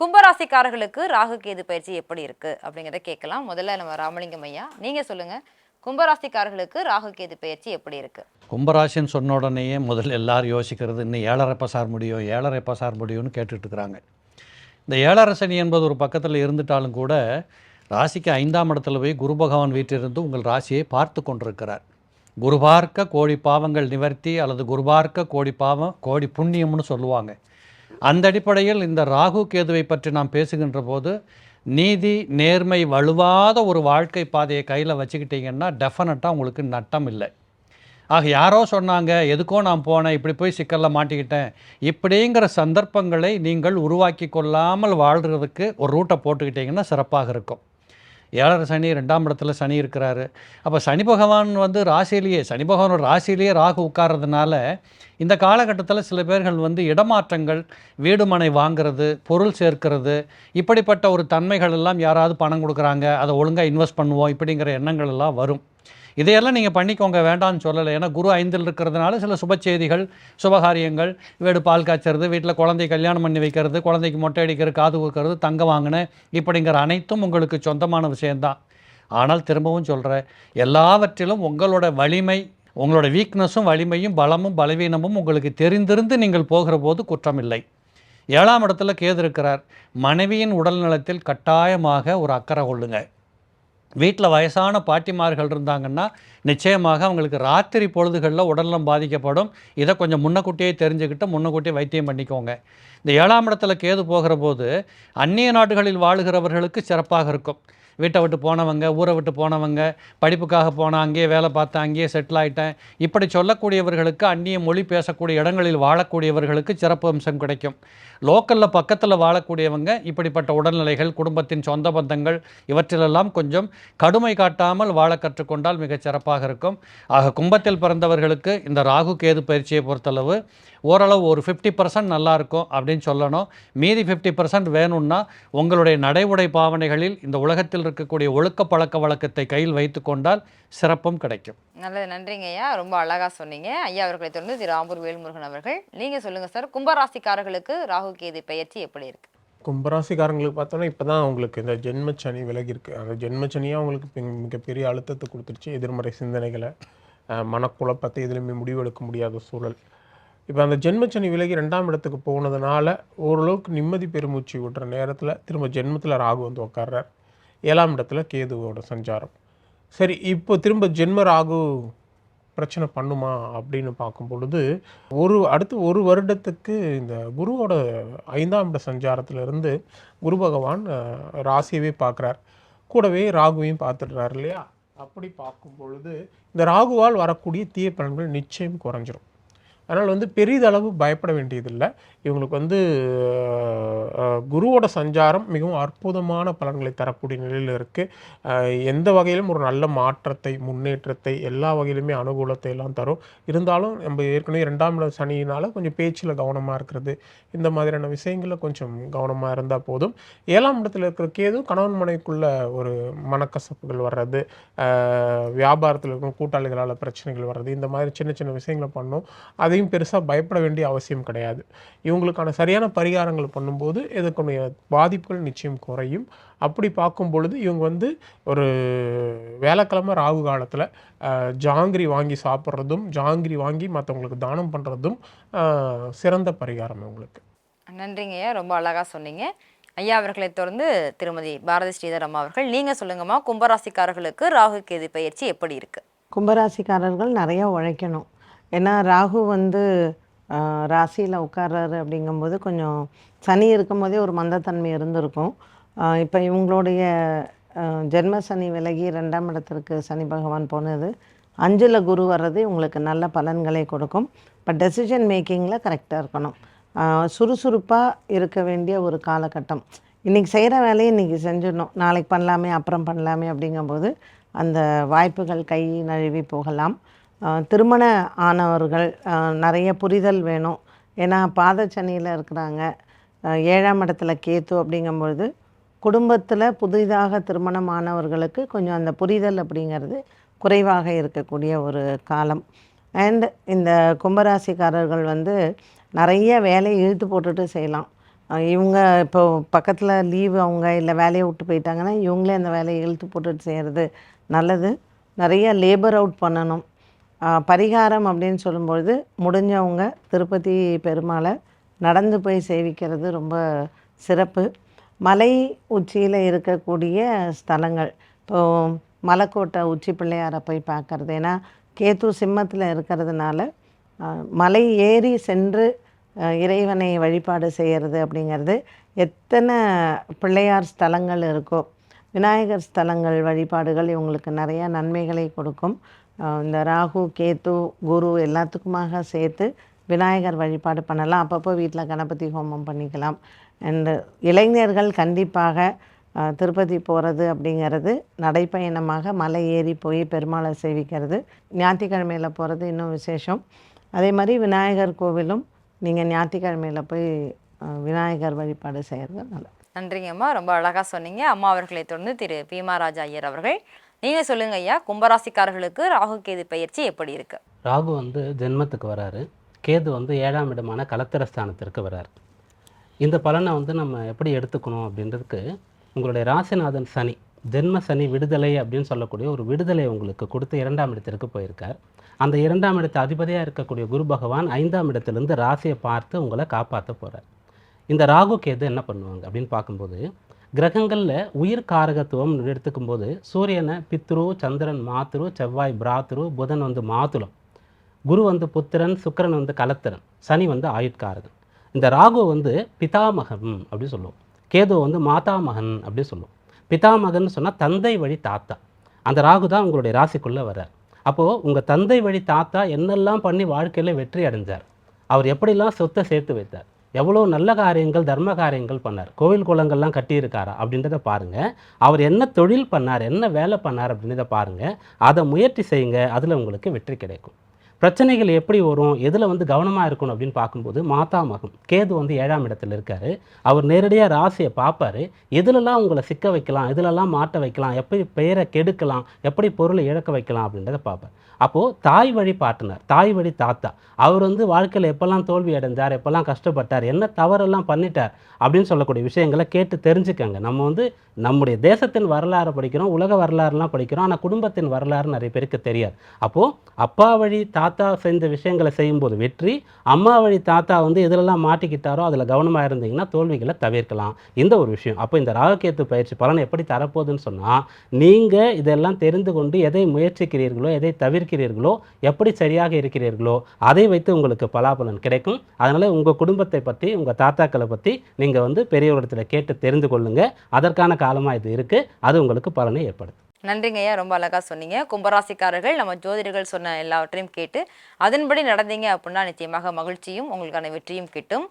கும்பராசிக்காரர்களுக்கு ராகு கேது பயிற்சி எப்படி இருக்கு அப்படிங்கிறத கேட்கலாம். முதல்ல நம்ம ராமலிங்கம் ஐயா நீங்க சொல்லுங்க. கும்பராசிக்காரர்களுக்கு ராகு கேது பயிற்சி எப்படி இருக்கு? கும்பராசின்னு சொன்ன உடனேயே முதல்ல எல்லாரும் யோசிக்கிறது இன்னும் ஏழரை பசார் முடியும் ஏழரை பசார் முடியும்னு கேட்டுட்டு இருக்கிறாங்க. இந்த ஏழரை சனி என்பது ஒரு பக்கத்தில் இருந்துட்டாலும் கூட ராசிக்கு ஐந்தாம் இடத்துல போய் குரு பகவான் வீட்டிலிருந்து உங்கள் ராசியை பார்த்து கொண்டிருக்கிறார். குருபார்க்க கோடி பாவங்கள் நிவர்த்தி அல்லது குருபார்க்க கோடி பாவம் கோடி புண்ணியம்னு சொல்லுவாங்க. அந்த அடிப்படையில் இந்த ராகு கேதுவை பற்றி நாம் பேசுகின்ற போது நீதி நேர்மை வலுவாத ஒரு வாழ்க்கை பாதையை கையில் வச்சுக்கிட்டீங்கன்னா டெஃபினட்டாக உங்களுக்கு நட்டம் இல்லை. ஆக யாரோ சொன்னாங்க எதுக்கோ நான் போனேன் இப்படி போய் சிக்கலில் மாட்டிக்கிட்டேன். இப்படிங்கிற சந்தர்ப்பங்களை நீங்கள் உருவாக்கி கொள்ளாமல் வாழ்கிறதுக்கு ஒரு ரூட்டை போட்டுக்கிட்டிங்கன்னா சிறப்பாக இருக்கும். ஏழரை சனி ரெண்டாம் இடத்துல சனி இருக்கிறாரு. அப்போ சனி பகவான் வந்து ராசியிலேயே சனி பகவானோட ராசியிலேயே ராகு உட்கார்றதுனால இந்த காலகட்டத்தில் சில பேர்கள் வந்து இடமாற்றங்கள் வீடு மனை வாங்குறது பொருள் சேர்க்கிறது இப்படிப்பட்ட ஒரு தன்மைகள் எல்லாம் யாராவது பணம் கொடுக்குறாங்க அதை ஒழுங்காக இன்வெஸ்ட் பண்ணுவோம் இப்படிங்கிற எண்ணங்கள் எல்லாம் வரும். இதையெல்லாம் நீங்கள் பண்ணிக்கோங்க வேண்டாம்னு சொல்லலை. ஏன்னா குரு ஐந்தில் இருக்கிறதுனால சில சுப செய்திகள் சுபகாரியங்கள் வீடு பால் காய்ச்சறது வீட்டில் குழந்தை கல்யாணம் பண்ணி வைக்கிறது குழந்தைக்கு மொட்டை அடிக்கிறது காது கொடுக்கறது தங்க வாங்கினேன் இப்படிங்கிற அனைத்தும் உங்களுக்கு சொந்தமான விஷயந்தான் ஆனால் திரும்பவும் சொல்கிறேன் எல்லாவற்றிலும் உங்களோட வலிமை உங்களோட வீக்னஸும் வலிமையும் பலமும் பலவீனமும் உங்களுக்கு தெரிந்திருந்து நீங்கள் போகிற போது குற்றமில்லை. ஏழாம் இடத்துல கேது இருக்கிறார். மனைவியின் உடல் நலத்தில் கட்டாயமாக ஒரு அக்கறை கொள்ளுங்கள் வீட்டில் வயசான பாட்டிமார்கள் இருந்தாங்கன்னா நிச்சயமாக அவங்களுக்கு ராத்திரி பொழுதுகளில் உடல்நலம் பாதிக்கப்படும். இதை கொஞ்சம் முன்னக்கூட்டியே தெரிஞ்சுக்கிட்டு முன்னக்கூட்டியே வைத்தியம் பண்ணிக்கோங்க. இந்த ஏழாம் இடத்துல கேது போகிற போது அந்நிய நாடுகளில் வாழுகிறவர்களுக்கு சிறப்பாக இருக்கும். வீட்டை விட்டு போனவங்க ஊரை விட்டு போனவங்க படிப்புக்காக போனால் அங்கேயே வேலை பார்த்தேன் அங்கேயே செட்டில் ஆயிட்டேன். இப்படி சொல்லக்கூடியவர்களுக்கு அந்நிய மொழி பேசக்கூடிய இடங்களில் வாழக்கூடியவர்களுக்கு சிறப்பு அம்சம் கிடைக்கும். லோக்கலில் பக்கத்தில் வாழக்கூடியவங்க இப்படிப்பட்ட உடல்நிலைகள் குடும்பத்தின் சொந்த பந்தங்கள் இவற்றிலெல்லாம் கொஞ்சம் கடுமை காட்டாமல் வாழ கற்றுக்கொண்டால் மிகச் சிறப்பாக இருக்கும். ஆக கும்பத்தில் பிறந்தவர்களுக்கு இந்த ராகு கேது பயிற்சியை பொறுத்தளவு ஓரளவு ஒரு ஃபிஃப்டி பர்சன்ட் நல்லா இருக்கும் அப்படின்னு சொல்லணும். மீதி ஃபிஃப்டி பர்சன்ட் வேணும்னா உங்களுடைய நடைமுறை பாவனைகளில் இந்த உலகத்தில் இருக்கக்கூடிய ஒழுக்க பழக்க வழக்கத்தை கையில் வைத்து கொண்டால் சிறப்பும் கிடைக்கும். நல்லது நன்றிங்க ஐயா. ரொம்ப அழகா சொன்னீங்க. ஐயா அவர்களை தொடர்ந்து திரு ஆம்பூர் வேல்முருகன் அவர்கள். நீங்க சொல்லுங்க சார் கும்பராசிக்காரர்களுக்கு ராகு கேது பயிற்சி எப்படி இருக்கு? கும்பராசிக்காரங்களுக்கு பார்த்தோன்னா இப்போ தான் அவங்களுக்கு இந்த ஜென்மச்சனி விலகி இருக்கு அந்த ஜென்மச்சனியாக அவங்களுக்கு மிக- மிகப்பெரிய அழுத்தத்தை கொடுத்துருச்சு. எதிர்மறை சிந்தனைகளை அஹ், மனக்குழப்பத்தை எதுலையுமே முடிவெடுக்க முடியாத சூழல். இப்போ அந்த ஜென்மச்சனி விலகி ரெண்டாம் இடத்துக்கு போனதுனால ஓரளவுக்கு நிம்மதி பெருமூச்சு விடுற நேரத்தில் திரும்ப ஜென்மத்தில் ராகு வந்து உட்கார்றார் ஏழாம் இடத்துல கேதுவோட சஞ்சாரம். சரி இப்போ திரும்ப ஜென்ம ராகு பிரச்சனை பண்ணுமா அப்படின்னு பார்க்கும் பொழுது ஒரு அடுத்து ஒரு வருடத்துக்கு இந்த குருவோட ஐந்தாம் இட சஞ்சாரத்திலிருந்து குரு பகவான் ராசியவே பார்க்குறார். கூடவே ராகுவையும் பார்த்துடுறாரு இல்லையா? அப்படி பார்க்கும் பொழுது இந்த ராகுவால் வரக்கூடிய தீய பலன்கள் நிச்சயம் குறைஞ்சிரும். அதனால் வந்து பெரிதளவு பயப்பட வேண்டியதில்லை. இவங்களுக்கு வந்து குருவோட சஞ்சாரம் மிகவும் அற்புதமான பலன்களை தரக்கூடிய நிலையில் இருக்குது எந்த வகையிலும் ஒரு நல்ல மாற்றத்தை முன்னேற்றத்தை எல்லா வகையிலுமே அனுகூலத்தை எல்லாம் தரும். இருந்தாலும் நம்ம ஏற்கனவே ரெண்டாம் இட சனியினால் கொஞ்சம் பேச்சில் கவனமாக இருக்கிறது. இந்த மாதிரியான விஷயங்களில் கொஞ்சம் கவனமாக இருந்தால் போதும். ஏழாம் இடத்துல இருக்கிற கேது கணவன் மனைக்குள்ள ஒரு மனக்கசப்புகள் வர்றது. வியாபாரத்தில் இருக்கும் கூட்டாளிகளால் பிரச்சனைகள் வர்றது. இந்த மாதிரி சின்ன சின்ன விஷயங்களை பண்ணும். அது அதையும் பெருசாக பயப்பட வேண்டிய அவசியம் கிடையாது. இவங்களுக்கான சரியான பரிகாரங்கள் பண்ணும்போது இதற்குடைய பாதிப்புகள் நிச்சயம் குறையும். அப்படி பார்க்கும் பொழுது இவங்க வந்து ஒரு வேலைக்கிழமை ராகு காலத்தில் ஜாங்கிரி வாங்கி சாப்பிட்றதும் ஜாங்கிரி வாங்கி மற்றவங்களுக்கு தானம் பண்ணுறதும் சிறந்த பரிகாரம் இவங்களுக்கு. நன்றிங்க ஐயா. ரொம்ப அழகா சொன்னீங்க. ஐயா அவர்களை தொடர்ந்து திருமதி பாரதி ஸ்ரீதர் அம்மா அவர்கள் நீங்க சொல்லுங்கம்மா கும்பராசிக்காரர்களுக்கு ராகு கேது பயிற்சி எப்படி இருக்கு? கும்பராசிக்காரர்கள் நிறைய உழைக்கணும். ஏன்னா ராகு வந்து ராசியில் உட்கார்றாரு அப்படிங்கும்போது கொஞ்சம் சனி இருக்கும்போதே ஒரு மந்தத்தன்மை இருந்திருக்கும். இப்போ இவங்களுடைய ஜென்ம சனி விலகி ரெண்டாம் இடத்திற்கு சனி பகவான் போனது. அஞ்சில் குரு வர்றது உங்களுக்கு நல்ல பலன்களை கொடுக்கும். பட் டெசிஷன் மேக்கிங்கில் கரெக்டாக இருக்கணும். சுறுசுறுப்பாக இருக்க வேண்டிய ஒரு காலகட்டம். இன்றைக்கி செய்கிற வேலையை இன்றைக்கி செஞ்சிடணும். நாளைக்கு பண்ணலாமே அப்புறம் பண்ணலாமே அப்படிங்கும்போது அந்த வாய்ப்புகள் கை நழுவி போகலாம். திருமண ஆனவர்கள் நிறைய புரிதல் வேணும். ஏன்னா பாதச்சனியில் இருக்கிறாங்க. ஏழாம் இடத்துல கேத்து அப்படிங்கும்பொழுது குடும்பத்தில் புதிதாக திருமணமானவர்களுக்கு கொஞ்சம் அந்த புரிதல் அப்படிங்கிறது குறைவாக இருக்கக்கூடிய ஒரு காலம். அண்ட் இந்த கும்பராசிக்காரர்கள் வந்து நிறைய வேலையை இழுத்து போட்டுட்டு செய்யலாம். இவங்க இப்போ பக்கத்தில் லீவு அவங்க இல்லை வேலையை விட்டு போயிட்டாங்கன்னா இவங்களே அந்த வேலையை இழுத்து போட்டுட்டு செய்கிறது நல்லது. நிறைய லேபர் அவுட் பண்ணணும். பரிகாரம் அப்படின்னு சொல்லும்பொழுது முடிஞ்சவங்க திருப்பதி பெருமாளை நடந்து போய் சேவிக்கிறது ரொம்ப சிறப்பு. மலை உச்சியில் இருக்கக்கூடிய ஸ்தலங்கள் இப்போது மலைக்கோட்டை உச்சி பிள்ளையாரை போய் பார்க்கறது. ஏன்னா கேத்து சிம்மத்தில் இருக்கிறதுனால மலை ஏறி சென்று இறைவனை வழிபாடு செய்கிறது அப்படிங்கிறது எத்தனை பிள்ளையார் ஸ்தலங்கள் இருக்கோ விநாயகர் ஸ்தலங்கள் வழிபாடுகள் இவங்களுக்கு நிறையா நன்மைகளை கொடுக்கும். இந்த ராகு கேத்து குரு எல்லாத்துக்குமாக சேர்த்து விநாயகர் வழிபாடு பண்ணலாம். அப்பப்போ வீட்டில் கணபதி ஹோமம் பண்ணிக்கலாம். அண்டு இளைஞர்கள் கண்டிப்பாக திருப்பதி போகிறது அப்படிங்கிறது நடைப்பயணமாக மலை ஏறி போய் பெருமாளை சேவிக்கிறது. ஞாயிற்றுக்கிழமையில் போகிறது இன்னும் விசேஷம். அதே மாதிரி விநாயகர் கோவிலும் நீங்கள் ஞாயிற்றுக்கிழமையில் போய் விநாயகர் வழிபாடு செய்கிறது நல்லது. நன்றிங்கம்மா. ரொம்ப அழகாக சொன்னீங்க. அம்மா அவர்களை தொடர்ந்து திரு. பீமராஜா ஐயர் அவர்கள் நீங்க சொல்லுங்க ஐயா கும்பராசிக்காரர்களுக்கு ராகு கேது பயிற்சி எப்படி இருக்கு? ராகு வந்து ஜென்மத்துக்கு வராரு. கேது வந்து ஏழாம் இடமான கலத்திரஸ்தானத்திற்கு வராரு. இந்த பலனை வந்து நம்ம எப்படி எடுத்துக்கணும் அப்படின்றதுக்கு உங்களுடைய ராசிநாதன் சனி ஜென்ம சனி விடுதலை அப்படின்னு சொல்லக்கூடிய ஒரு விடுதலை உங்களுக்கு கொடுத்து இரண்டாம் இடத்திற்கு போயிருக்கார். அந்த இரண்டாம் இடத்து அதிபதியாக இருக்கக்கூடிய குரு பகவான் ஐந்தாம் இடத்துலேருந்து ராசியை பார்த்து உங்களை காப்பாற்ற போகிறார் இந்த ராகு கேது என்ன பண்ணுவாங்க அப்படின்னு பார்க்கும்போது கிரகங்களில் உயிர் காரகத்துவம் எடுத்துக்கும் போது சூரியனை பித்ரு சந்திரன் மாத்ரு செவ்வாய் பிராத்ரு புதன் வந்து மாதுளம் குரு வந்து புத்திரன் சுக்கிரன் வந்து கலத்திரன் சனி வந்து ஆயுட்காரகன். இந்த ராகு வந்து பிதாமகன் அப்படி சொல்லுவோம். கேது வந்து மாதாமகன் அப்படி சொல்லுவோம். பிதாமகன் சொன்னால் தந்தை வழி தாத்தா. அந்த ராகு தான் உங்களுடைய ராசிக்குள்ளே வர்றார். அப்போது உங்கள் தந்தை வழி தாத்தா என்னெல்லாம் பண்ணி வாழ்க்கையில் வெற்றி அடைஞ்சார்? அவர் எப்படிலாம் சொத்தை சேர்த்து வைத்தார்? எவ்வளோ நல்ல காரியங்கள் தர்ம காரியங்கள் பண்ணார். கோவில் குளங்கள்லாம் கட்டியிருக்காரா அப்படின்றத பாருங்கள் அவர் என்ன தொழில் பண்ணார் என்ன வேலை பண்ணார் அப்படின்றத பாருங்கள் அதை முயற்சி செய்யுங்க. அதில் உங்களுக்கு வெற்றி கிடைக்கும். பிரச்சனைகள் எப்படி வரும் எதில் வந்து கவனமாக இருக்கணும் அப்படின்னு பார்க்கும்போது மாதா மகம் கேது வந்து ஏழாம் இடத்துல இருக்காரு. அவர் நேரடியாக ராசியை பார்ப்பாரு. எதுலலாம் உங்களை சிக்க வைக்கலாம் எதுலலாம் மாட்ட வைக்கலாம் எப்படி பெயரை கெடுக்கலாம் எப்படி பொருளை இழக்க வைக்கலாம் அப்படின்றத பார்ப்பார். அப்போது தாய் வழி பார்ட்னர் தாய் வழி தாத்தா. அவர் வந்து வாழ்க்கையில் எப்போல்லாம் தோல்வி அடைஞ்சார் எப்போல்லாம் கஷ்டப்பட்டார் என்ன தவறெல்லாம் பண்ணிட்டார் அப்படின்னு சொல்லக்கூடிய விஷயங்களை கேட்டு தெரிஞ்சுக்கங்க. நம்ம வந்து நம்முடைய தேசத்தின் வரலாறு படிக்கிறோம் உலக வரலாறுலாம் படிக்கிறோம் ஆனால் குடும்பத்தின் வரலாறு நிறைய பேருக்கு தெரியாது. அப்போது அப்பா வழி தாத்தா தாத்தா செஞ்ச விஷயங்களை செய்யும்போது வெற்றி அம்மா வழி தாத்தா வந்து எதிலெல்லாம் மாட்டிக்கிட்டாரோ அதில் கவனமாக இருந்தீங்கன்னா தோல்விகளை தவிர்க்கலாம். இந்த ஒரு விஷயம். அப்போ இந்த ராகுகேத்து பயிற்சி பலன் எப்படி தரப்போகுதுன்னு சொன்னால் நீங்கள் இதெல்லாம் தெரிந்து கொண்டு எதை முயற்சிக்கிறீர்களோ எதை தவிர்க்கிறீர்களோ எப்படி சரியாக இருக்கிறீர்களோ அதை வைத்து உங்களுக்கு பலாபலன் கிடைக்கும். அதனால் உங்கள் குடும்பத்தை பற்றி உங்கள் தாத்தாக்களை பற்றி நீங்கள் வந்து பெரியவரிடத்தில் கேட்டு தெரிந்து கொள்ளுங்கள் அதற்கான காலமாக இது இருக்குது அது உங்களுக்கு பலனை ஏற்படுத்தும். நன்றிங்க ஐயா ரொம்ப அழகா சொன்னீங்க. கும்பராசிக்காரர்கள் நம்ம ஜோதிடர்கள் சொன்ன எல்லாவற்றையும் கேட்டு அதன்படி நடந்தீங்க அப்படின்னா நிச்சயமாக மகிழ்ச்சியும் உங்களுக்கான வெற்றியும் கிட்டும்.